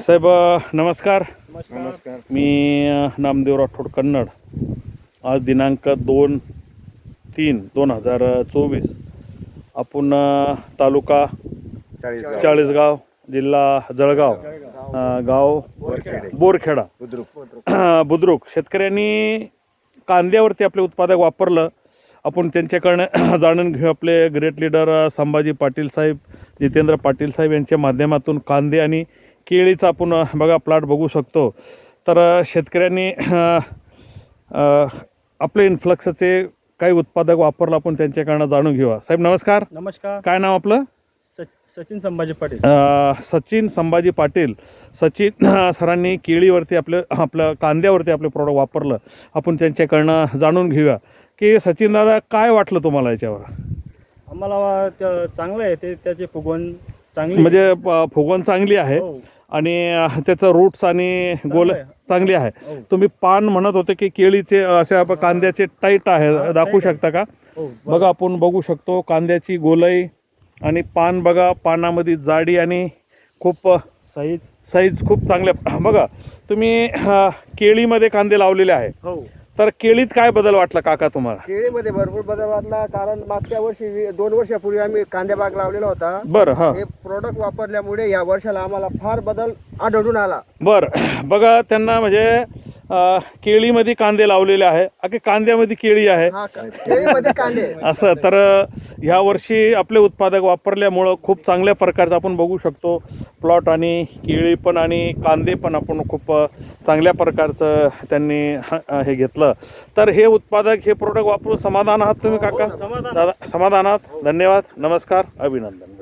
साहेब नमस्कार. नमस्कार. मी नामदेव राठोड कन्नड. आज दिनांक दोन तीन दोन हजार चोवीस. आपण तालुका चाळीस चाळीसगाव जिल्हा जळगाव गाव बोरखेडे. बुद्रुक. बुद्रुक. शेतकऱ्यांनी कांद्यावरती आपले उत्पादक वापरलं. आपण त्यांच्याकडनं जाणून घेऊ आपले ग्रेट लीडर संभाजी पाटील साहेब जितेंद्र पाटील साहेब यांच्या माध्यमातून कांदे आणि केळीचा आपण बघा प्लॉट बघू शकतो. तर शेतकऱ्यांनी आपले इन्फ्लक्सचे काही उत्पादक वापरलं आपण त्यांच्याकडनं जाणून घेऊया. साहेब नमस्कार. नमस्कार. काय नाव आपलं? सच सचिन संभाजी पाटील. सचिन संभाजी पाटील. सचिन सरांनी केळीवरती आपलं आपलं कांद्यावरती आपलं प्रोडक्ट वापरलं. आपण त्यांच्याकडनं जाणून घेऊया. की सचिन दादा काय वाटलं तुम्हाला याच्यावर? आम्हाला चांगलं आहे. ते त्याचे फुगवण चांगली म्हणजे फुगवण चांगली आहे. हो, आणि त्याचं रूट्स आणि गोल. चांगली आहे. हो, तुम्ही पान म्हणत होते की केळीचे असे आप- कांद्याचे टाईट आहे दाखवू. शकता का? हो, बघा. आपण बघू शकतो कांद्याची गोलई आणि पान बघा पानामध्ये जाडी आणि खूप साईज साईज खूप चांगल्या. बघा तुम्ही केळीमध्ये कांदे लावलेले आहे हो. तर केळीत काय बदल वाटला काका तुम्हाला? केळीमध्ये भरपूर बदल वाटला कारण मागच्या वर्षी वी- दोन वर्षापूर्वी आम्ही कांद्या बाग लावलेला होता. बरं हां. हे प्रोडक्ट वापरल्यामुळे या वर्षाला आम्हाला फार बदल आढळून आला. बरं बघा त्यांना म्हणजे केळीमध्ये कांदे लावलेले आहे. अगे कांद्यामध्ये केळी आहे. हा का- केळीमध्ये कांदे. असं तर ह्या वर्षी आपले उत्पादक वापरल्यामुळं खूप चांगल्या प्रकारचं आपण बघू शकतो. प्लॉट आणि केळी पण आणि कांदे पण आपण खूप चांगल्या प्रकारचं त्यांनी ह- हे घेतलं. तर हे उत्पादक हे प्रोडक्ट वापरून समाधान आहात तुम्ही काका? समाधान. दादा समाधान आहात? धन्यवाद. नमस्कार. अभिनंदन.